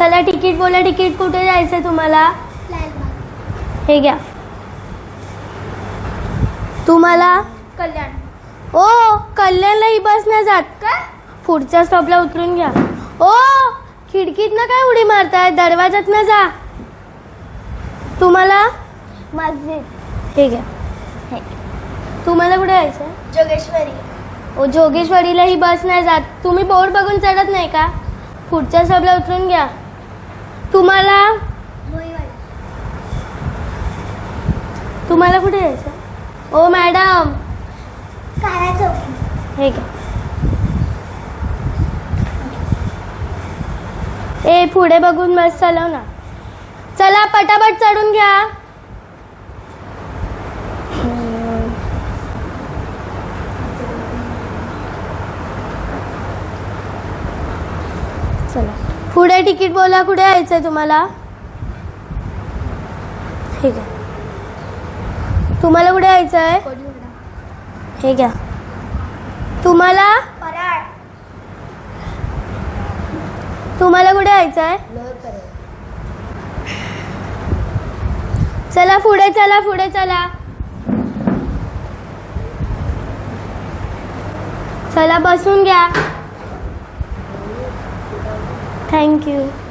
बोला तिकीट कुठे जायचंय तुम्हाला? हे घ्या. तुम्हाला? कल्याण. ओ कल्याणला ही बस नाही जात. का पुढच्या स्टॉपला उतरून घ्या. ओ खिडकीत ना काय उडी मारताय? दरवाजात ना जा. तुम्हाला? मस्जिद. हे घ्या. तुम्हाला कुठे जायचं जोगेश्वरी. ओ जोगेश्वरीला ही बस नाही जात. तुम्ही बोर्ड बघून चढत नाही का? पुढच्या स्टॉपला उतरून घ्या. तुम्हाला? तुम्हाला कुठे जायचं? ओ मॅडम. हे घ्या. ए पुढे बघून बस चालव ना. चला पटापट चढून घ्या. चला. पुढे तिकीट बोला? कुठे यायचंय तुम्हाला? हे घ्या तुम्हाला कुठे यायचंय? कोडीवाडा हे घ्या. तुम्हाला? तुम्हाला कुठे लोअर पराळ चला पुढे चला पुढे चला. चला बसून घ्या. Thank you.